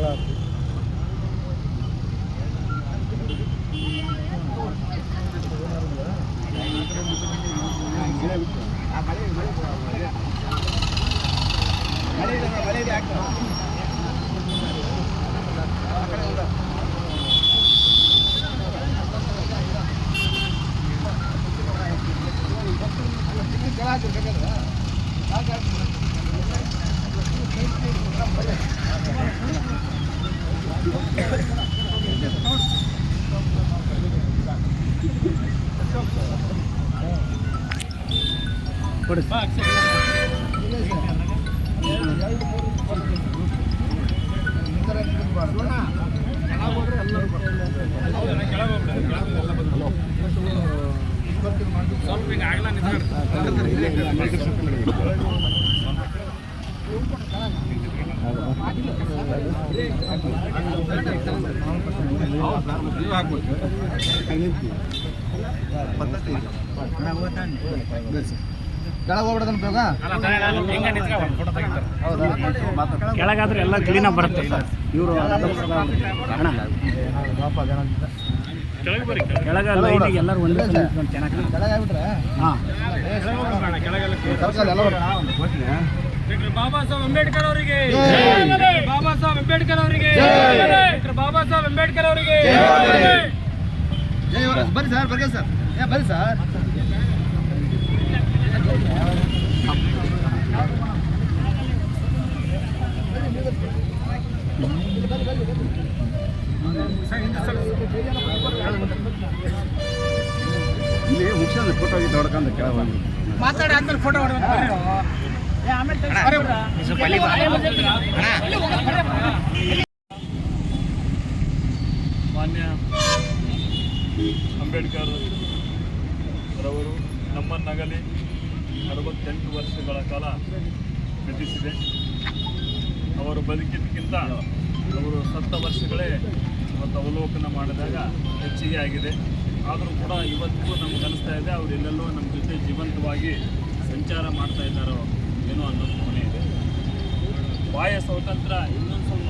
Merhabalar. ಬೇಗ ಹೌದಾ ಕೆಳಗಾದ್ರೆ ಎಲ್ಲ ಕ್ಲೀನಾಗಿ ಬರುತ್ತೆ ಇವರು ಕೆಳಗೆ ಲೈನಿಗೆ ಎಲ್ಲರೂ ಒಂದೇ ಚೆನ್ನಾಗಿ. ಬಾಬಾ ಸಾಹೇಬ್ ಅಂಬೇಡ್ಕರ್ ಅವರಿಗೆ. ಬಾಬಾ ಸಾಹೇಬ್ ಅಂಬೇಡ್ಕರ್ ಅವರಿಗೆ. ಬಾಬಾ ಸಾಹೇಬ್ ಅಂಬೇಡ್ಕರ್ ಅವರಿಗೆ. ಬರ್ರಿ ಸರ್ ಬರ್ರಿ ಸರ್. ಏ ಬರ್ರಿ ಸರ್. ಫೋಟೋ ಮಾನ್ಯ ಅಂಬೇಡ್ಕರ್ ರವರು ನಗಲಿ ಅರವತ್ತೆಂಟು ವರ್ಷಗಳ ಕಾಲ ನಟಿಸಿದೆ ಅವರು ಬದುಕಿದ್ದಕ್ಕಿಂತ ಅವರು ಸತ್ತ ವರ್ಷಗಳೇ ಇವತ್ತು ಅವಲೋಕನ ಮಾಡಿದಾಗ ಹೆಚ್ಚಿಗೆ ಆಗಿದೆ. ಆದರೂ ಕೂಡ ಇವತ್ತಿಗೂ ನಮ್ಗೆ ಅನಿಸ್ತಾ ಇದೆ ಅವರು ಎಲ್ಲೆಲ್ಲೋ ನಮ್ಮ ಜೊತೆ ಜೀವಂತವಾಗಿ ಸಂಚಾರ ಮಾಡ್ತಾ ಇದ್ದಾರೋ ಏನೋ ಅನ್ನೋದು ಭಾವನೆ ಇದೆ. ಬಾಯ ಸ್ವಾತಂತ್ರ್ಯ ಇನ್ನೊಂದು ಸ್ವಲ್ಪ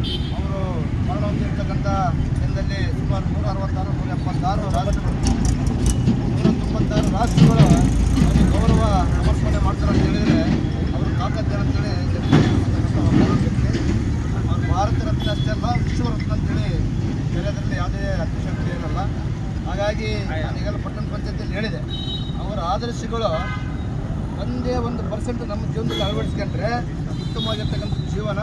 ಅವರು ಮರಣ ಹೊಂದಿರ್ತಕ್ಕಂಥ ದಿನದಲ್ಲಿ ಸುಮಾರು ನೂರ ಅರವತ್ತಾರು ನೂರ ಎಪ್ಪತ್ತಾರು ರಾಜ್ಯಗಳು ನೂರ ತೊಂಬತ್ತಾರು ರಾಷ್ಟ್ರಗಳು ಗೌರವ ಸಮರ್ಪಣೆ ಮಾಡ್ತಾರೆ ಅಂತ ಹೇಳಿದರೆ ಅವರು ತಾಕತ್ತೇನು ಅಂತೇಳಿ ಅವರು ಭಾರತ ರತ್ನ ಅಷ್ಟೇ ಅಲ್ಲ ವಿಶ್ವ ರತ್ನ ಅಂತೇಳಿ ಬೆಳೆಯೋದ್ರಲ್ಲಿ ಯಾವುದೇ ಅತಿಶಕ್ತಿ ಏನಲ್ಲ ಹಾಗಾಗಿ ನಾನೀಗೆಲ್ಲ ಪಟ್ಟಣ ಪಂಚಾಯತಿಯಲ್ಲಿ ಹೇಳಿದೆ ಅವರ ಆದರ್ಶಗಳು ಒಂದೇ ಒಂದು ಪರ್ಸೆಂಟ್ ನಮ್ಮ ಜೀವನದಲ್ಲಿ ಅಳವಡಿಸ್ಕೊಂಡ್ರೆ ಉತ್ತಮವಾಗಿರ್ತಕ್ಕಂಥ ಜೀವನ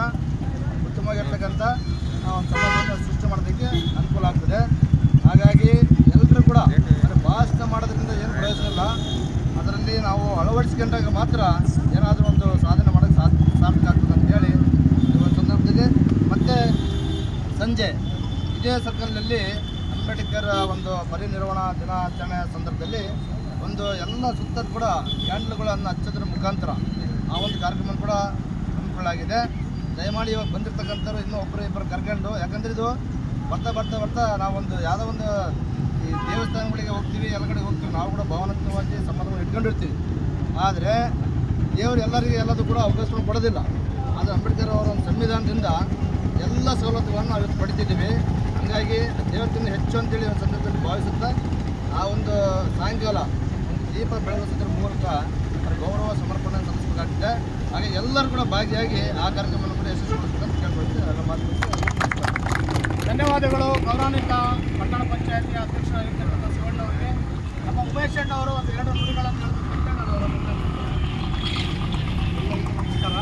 ಒಂದು ಸಮಾಜವನ್ನು ಸೃಷ್ಟಿ ಮಾಡೋದಕ್ಕೆ ಅನುಕೂಲ ಆಗ್ತದೆ. ಹಾಗಾಗಿ ಎಲ್ಲರೂ ಕೂಡ ಭಾಷಣ ಮಾಡೋದ್ರಿಂದ ಏನು ಪ್ರಯೋಜನ ಇಲ್ಲ. ಅದರಲ್ಲಿ ನಾವು ಅಳವಡಿಸ್ಕೊಂಡಾಗ ಮಾತ್ರ ಏನಾದರೂ ಒಂದು ಸಾಧನೆ ಮಾಡೋಕ್ಕೆ ಸಾಧ್ಯ ಸಾರ್ಥಕ ಆಗ್ತದೆ ಅಂತೇಳಿ ಒಂದು ಸಂದರ್ಭದಲ್ಲಿ. ಮತ್ತೆ ಸಂಜೆ ಇದೇ ಸರ್ಕಲ್ನಲ್ಲಿ ಅಂಬೇಡ್ಕರ್ ಒಂದು ಪರಿನಿರ್ವಹಣಾ ದಿನಾಚರಣೆ ಸಂದರ್ಭದಲ್ಲಿ ಒಂದು ಎಲ್ಲ ಸುತ್ತ ಕೂಡ ಕ್ಯಾಂಡಲ್ಗಳನ್ನು ಹಚ್ಚೋದ್ರ ಮುಖಾಂತರ ಆ ಒಂದು ಕಾರ್ಯಕ್ರಮ ಕೂಡ ಹಮ್ಮಿಕೊಳ್ಳಲಾಗಿದೆ. ದಯಮಾಡಿ ಇವಾಗ ಬಂದಿರ್ತಕ್ಕಂಥವ್ರು ಇನ್ನೂ ಒಬ್ಬರು ಇಬ್ಬರು ಕರ್ಕೊಂಡು, ಯಾಕಂದ್ರೆ ಇದು ಬರ್ತಾ ಬರ್ತಾ ಬರ್ತಾ ನಾವೊಂದು ಯಾವುದೋ ಒಂದು ಈ ದೇವಸ್ಥಾನಗಳಿಗೆ ಹೋಗ್ತೀವಿ, ಎಲ್ಲ ಕಡೆ ಹೋಗ್ತೀವಿ, ನಾವು ಕೂಡ ಭಾವನಾತ್ಮಕವಾಗಿ ಸಂಬಂಧವನ್ನು ಇಟ್ಕೊಂಡಿರ್ತೀವಿ. ಆದರೆ ದೇವರು ಎಲ್ಲರಿಗೆ ಎಲ್ಲದೂ ಕೂಡ ಅವಕಾಶವನ್ನು ಕೊಡೋದಿಲ್ಲ. ಆದರೆ ಅಂಬೇಡ್ಕರ್ ಅವರ ಒಂದು ಸಂವಿಧಾನದಿಂದ ಎಲ್ಲ ಸವಲತ್ತುಗಳನ್ನು ನಾವು ಇವತ್ತು ಪಡಿತಿದ್ದೀವಿ. ಹಾಗಾಗಿ ದೇವತ್ತಿನ ಹೆಚ್ಚು ಅಂತೇಳಿ ಒಂದು ಸಂದರ್ಭದಲ್ಲಿ ಭಾವಿಸುತ್ತಾ ಆ ಒಂದು ಸಾಯಂಕಾಲ ಒಂದು ದೀಪ ಬೆಳಗಿಸೋದ್ರ ಮೂಲಕ ಅವರ ಗೌರವ ಸಮರ್ಪಣೆ ಸಲ್ಲಿಸಬೇಕಾಗಿದೆ ಹಾಗೆ ಎಲ್ಲರೂ ಕೂಡ ಭಾಗಿಯಾಗಿ ಆ ಕಾರ್ಯಕ್ರಮವನ್ನು ಕೂಡ ಯಶಸ್ವಿಗೊಳಿಸಬೇಕಂತ ಕೇಳ್ಕೊಳ್ತೀವಿ. ಎಲ್ಲ ಮಾತು ಧನ್ಯವಾದಗಳು. ಗೌರವಾನ್ವಿತ ಪಟ್ಟಣ ಪಂಚಾಯತಿ ಅಧ್ಯಕ್ಷರಾಗಿರ್ತಕ್ಕಂಥ ಶಿವಣ್ಣ ಅವರಿಗೆ. ನಮ್ಮ ಉಮೇಶ್ ಅಣ್ಣ ಅವರು ಒಂದು ಎರಡು ನುಡಿಗಳನ್ನು ಅಂತ ನಾನು ಅವರ ಮುಂದೆ ನಮಸ್ಕಾರ.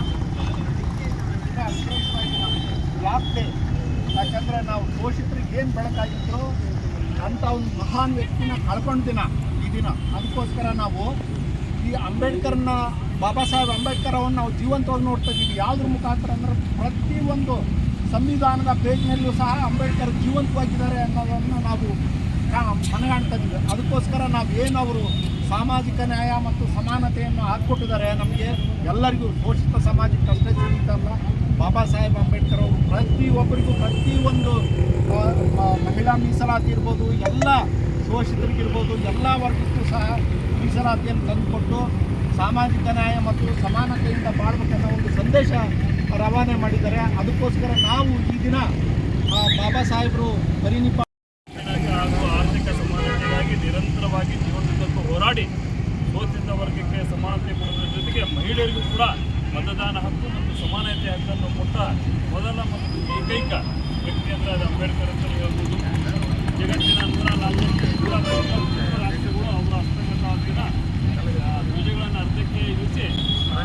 ವ್ಯಾಪ್ತಿ. ಯಾಕಂದರೆ ನಾವು ಪೋಷಕರಿಗೆ ಏನು ಬೆಳಕಾಗಿದ್ರು ಅಂಥ ಒಂದು ಮಹಾನ್ ವ್ಯಕ್ತಿನ ಕಳ್ಕೊಂಡ ದಿನ ಈ ದಿನ. ಅದಕ್ಕೋಸ್ಕರ ನಾವು ಈ ಅಂಬೇಡ್ಕರ್ನ ಬಾಬಾ ಸಾಹೇಬ್ ಅಂಬೇಡ್ಕರ್ ಅವನ್ನ ನಾವು ಜೀವಂತವಾಗಿ ನೋಡ್ತಾ ಇದ್ದೀವಿ. ಯಾವುದ್ರ ಮುಖಾಂತರ ಅಂದ್ರೆ ಪ್ರತಿಯೊಂದು ಸಂವಿಧಾನದ ಪೇಜ್ನಲ್ಲೂ ಸಹ ಅಂಬೇಡ್ಕರ್ ಜೀವಂತವಾಗಿದ್ದಾರೆ ಅನ್ನೋದನ್ನು ನಾವು ಮನಗಾಣ್ತಾ ಇದ್ದೀವಿ. ಅದಕ್ಕೋಸ್ಕರ ನಾವು ಏನು ಅವರು ಸಾಮಾಜಿಕ ನ್ಯಾಯ ಮತ್ತು ಸಮಾನತೆಯನ್ನು ಹಾಕ್ಕೊಟ್ಟಿದ್ದಾರೆ ನಮಗೆ ಎಲ್ಲರಿಗೂ ಶೋಷಿತ ಸಮಾಜಕ್ಕೆ ಅಷ್ಟೇ ಸೀಮಿತ ಅಲ್ಲ. ಬಾಬಾ ಸಾಹೇಬ್ ಅಂಬೇಡ್ಕರ್ ಅವರು ಪ್ರತಿಯೊಬ್ಬರಿಗೂ ಪ್ರತಿಯೊಂದು ಮಹಿಳಾ ಮೀಸಲಾತಿ ಇರ್ಬೋದು, ಎಲ್ಲ ಶೋಷಿತರಿಗಿರ್ಬೋದು, ಎಲ್ಲ ವರ್ಗಕ್ಕೂ ಸಹ ಮೀಸಲಾತಿಯನ್ನು ತಂದುಕೊಟ್ಟು ಸಾಮಾಜಿಕ ನ್ಯಾಯ ಮತ್ತು ಸಮಾನತೆಯಿಂದ ಬಾಳ್ಬೇಕನ್ನೋ ಒಂದು ಸಂದೇಶ ರವಾನೆ ಮಾಡಿದ್ದಾರೆ. ಅದಕ್ಕೋಸ್ಕರ ನಾವು ಈ ದಿನ ಬಾಬಾ ಸಾಹೇಬರು ಪರಿನಿಪ ಹಾಗೂ ಆರ್ಥಿಕ ಸಮಾನತೆಗಾಗಿ ನಿರಂತರವಾಗಿ ಜೀವನದುದ್ದಕ್ಕೂ ಹೋರಾಡಿ ಸೋತಿದ್ದ ವರ್ಗಕ್ಕೆ ಸಮಾನತೆ ಕೊಡುವುದರ ಜೊತೆಗೆ ಮಹಿಳೆಯರಿಗೂ ಕೂಡ ಮತದಾನ ಹಕ್ಕು ಮತ್ತು ಸಮಾನತೆ ಹಕ್ಕನ್ನು ಕೊಟ್ಟ ಮೊದಲ ಮತ್ತು ಏಕೈಕ ವ್ಯಕ್ತಿ ಅಂದರೆ ಅದು ಅಂಬೇಡ್ಕರ್ ಅಂತ ಹೇಳ್ಬೋದು. ಜಗತ್ತಿನ ಅಂತರ ನಲವತ್ತು ನೂರ ನಲವತ್ತು ರಾಷ್ಟ್ರಗಳು ಅವರ ಹಸ್ತಗತವಾಗಿನ ಆ, ಧ್ವಜಗಳನ್ನು ಅರ್ಧಕ್ಕೆ ಇಳಿಸಿ ಆ,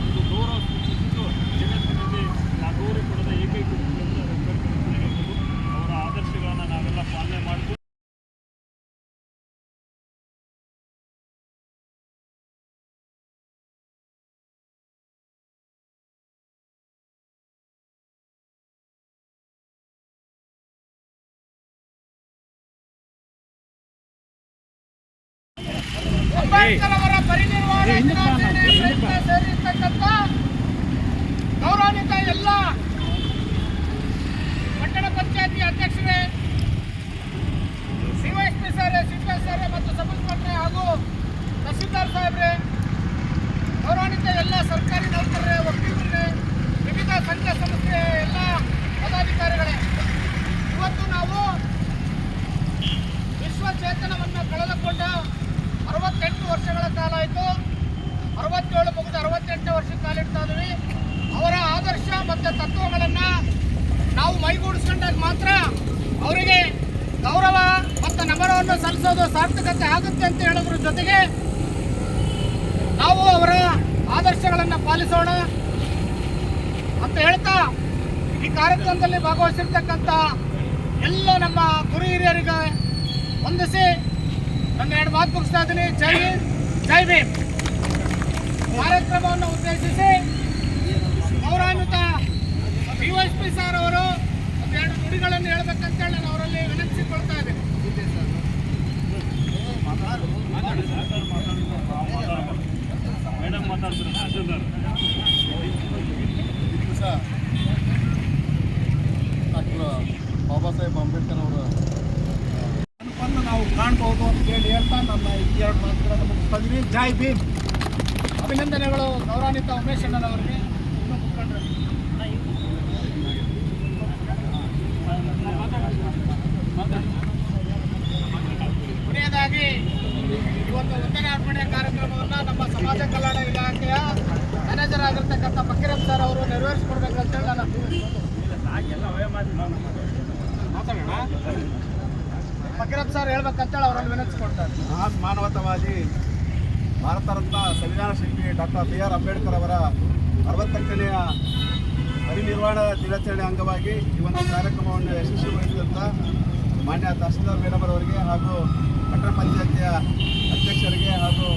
ಒಂದು ಗೌರವ ಸೂಚಿಸಿದ್ದು ಜಗತ್ತಿನಲ್ಲಿ ಆ ಗೌರವ ಕೊಡದ ಏಕೈಕ ವ್ಯಕ್ತಿ ಅಂದರೆ ಅದು ಅಂಬೇಡ್ಕರ್ ಅಂತ ಹೇಳ್ಬೋದು ಅವರ ಆದರ್ಶಗಳನ್ನು ನಾವೆಲ್ಲ ಪಾಲನೆ ಮಾಡಿದ್ದು ಅಂಬೇಡ್ಕರ್ ಪರಿನಿರ್ವಾಣ ಸೇರಿರ್ತಕ್ಕಂಥ ಗೌರವಾನ್ವಿತ ಎಲ್ಲ ಪಟ್ಟಣ ಪಂಚಾಯತಿ ಅಧ್ಯಕ್ಷರೇ ಡಿವೈಎಸ್ಪಿ ಸರ್ ಸಿಪಿಎ ಸರ್ ಮತ್ತು ಸಬ್ ಇನ್ಸ್ಪೆಕ್ಟರ್ ಹಾಗೂ ತಹಸೀಲ್ದಾರ್ ಸಾಹೇಬ್ರೆ ಗೌರವಾನ್ವಿತ ಎಲ್ಲ ಸರ್ಕಾರಿ ನೌಕರರೇ ವಕೀಲರೇ ವಿವಿಧ ಸಂಘ ಸಂಸ್ಥೆಯ ಎಲ್ಲ ಪದಾಧಿಕಾರಿಗಳೇ ಇವತ್ತು ನಾವು ವಿಶ್ವ ಚೇತನವನ್ನು ಕಳೆದುಕೊಂಡ ಅರವತ್ತೆಂಟು ವರ್ಷಗಳ ಕಾಲ ಆಯಿತು. ಅರವತ್ತೇಳು ಮುಗಿದು ಅರವತ್ತೆಂಟನೇ ವರ್ಷಕ್ಕೆ ಕಾಲಿಡ್ತಾ ಇದ್ವಿ ಅವರ ಆದರ್ಶ ಮತ್ತು ತತ್ವಗಳನ್ನು ನಾವು ಮೈಗೂಡಿಸ್ಕೊಂಡಾಗ ಮಾತ್ರ ಅವರಿಗೆ ಗೌರವ ಮತ್ತು ನಮನವನ್ನು ಸಲ್ಲಿಸೋದು ಸಾರ್ಥಕತೆ ಆಗುತ್ತೆ ಅಂತ ಹೇಳೋದ್ರ ಜೊತೆಗೆ ನಾವು ಅವರ ಆದರ್ಶಗಳನ್ನು ಪಾಲಿಸೋಣ ಅಂತ ಹೇಳ್ತಾ ಈ ಕಾರ್ಯಕ್ರಮದಲ್ಲಿ ಭಾಗವಹಿಸಿರ್ತಕ್ಕಂಥ ಎಲ್ಲ ನಮ್ಮ ಗುರು ಹಿರಿಯರಿಗೆ ವಂದಿಸಿ ನನ್ನ ಎರಡು ಮಾತು ಮುಗಿಸ್ತಾ ಇದ್ದೀನಿ. ಜೈ ಹಿಂದ್. ಜೈ ಭೀಮ್ ಕಾರ್ಯಕ್ರಮವನ್ನು ಉದ್ದೇಶಿಸಿ ಗೌರವಾನ್ವಿತ ಡಿವೈಎಸ್ಪಿ ಸರ್ ಅವರು ಒಂದೆರಡು ನುಡಿಗಳನ್ನು ಹೇಳ್ಬೇಕಂತೇಳಿ ನಾನು ಅವರಲ್ಲಿ ವಿನಂತಿಸಿಕೊಳ್ತಾ ಇದ್ದೀನಿ ಮೇಡಮ್ ಮಾತಾಡ್ತಾರೆ ತಹಸೀಲ್ದಾರ್ ದಿವಸ ಡಾಕ್ಟರ್ ಬಾಬಾ ಸಾಹೇಬ್ ಅಂಬೇಡ್ಕರ್ ಅವರ ನೆನಪನ್ನು ನಾವು ಕಾಣ್ಬೋದು ಅಂತ ಹೇಳಿ ಹೇಳ್ತಾ ನನ್ನ ಈ ಎರಡು ಮಾತುಗಳನ್ನು ಮುಗಿಸ್ತಿದ್ದೀವಿ ಜೈ ಭೀಮ್. ಅಭಿನಂದನೆಗಳು ಗೌರವಾನ್ವಿತ ಉಮೇಶ್ ಅಣ್ಣನವರಿಗೆ. ಇನ್ನೂ ಮುಖಂಡರು. ಕೊನೆಯದಾಗಿ, ಇವತ್ತು ಒಂದನೇ ಅರ್ಪಣೆ ಕಾರ್ಯಕ್ರಮವನ್ನು ನಮ್ಮ ಸಮಾಜ ಕಲ್ಯಾಣ ಇಲಾಖೆಯ ಮ್ಯಾನೇಜರ್ ಆಗಿರ್ತಕ್ಕಂಥ ಫಕೀರಪ್ಪ ಸರ್ ಅವರು ನೆರವೇರಿಸ್ಕೊಡ್ಬೇಕಂತೇಳಿ ನಾನು ಮಾತಾಡೋಣ? ಫಕೀರಪ್ಪ ಸರ್ ಹೇಳ್ಬೇಕಂತೇಳಿ ಅವರಲ್ಲಿ ವಿನಂತಿಸ್ಕೊಡ್ತಾರೆ ಮಹಾನ್ ಮಾನವತಾವಾದಿ ಭಾರತ ರತ್ನ ಸಂವಿಧಾನ ಶಿಲ್ಪಿ ಡಾಕ್ಟರ್ ಬಿ ಆರ್ ಅಂಬೇಡ್ಕರ್ ಅವರ ಅರವತ್ತೆಂಟನೆಯ ಪರಿನಿರ್ವಾಣ ದಿನಾಚರಣೆ ಅಂಗವಾಗಿ ಈ ಒಂದು ಕಾರ್ಯಕ್ರಮವನ್ನು ಯಶಸ್ವಿಗೊಳಿಸಿದಂಥ ಮಾನ್ಯ ತಹಸೀಲ್ದಾರ್ ಮೇಡಮ್ ಅವರಿಗೆ ಹಾಗೂ ಪಟ್ಟಣ ಪಂಚಾಯತಿಯ ಅಧ್ಯಕ್ಷರಿಗೆ ಹಾಗೂ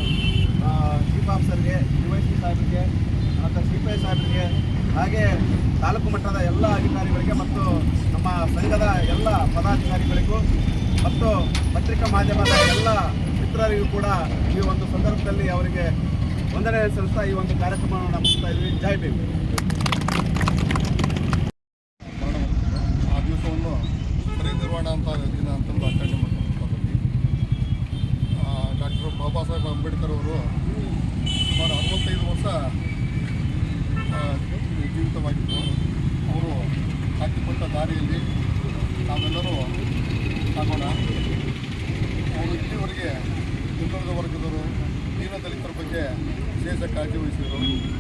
ಚೀಫ್ ಆಫೀಸರ್ಗೆ ಡಿ ವೈ ಸಿ ಸಾಹೇಬರಿಗೆ, ಮತ್ತು ಸಿ ಪಿ ಐ ಸಾಹೇಬರಿಗೆ, ಹಾಗೆ ತಾಲೂಕು ಮಟ್ಟದ ಎಲ್ಲ ಅಧಿಕಾರಿಗಳಿಗೆ ಮತ್ತು ನಮ್ಮ ಸಂಘದ ಎಲ್ಲ ಪದಾಧಿಕಾರಿಗಳಿಗೂ ಮತ್ತು ಪತ್ರಿಕಾ ಮಾಧ್ಯಮದ ಎಲ್ಲ ಮಿತ್ರರಿಗೂ ಕೂಡ ಈ ಒಂದು ಸಂದರ್ಭದಲ್ಲಿ ಅವರಿಗೆ ವಂದನೆ ಸಲ್ಲಿಸ್ತಾ ಈ ಒಂದು ಕಾರ್ಯಕ್ರಮವನ್ನು ಮುಗಿಸ್ತಾ ಇದ್ವಿ. ಜೈ ಭೀಮ್. ಕಾಳಜಿ ವಹಿಸಿದರು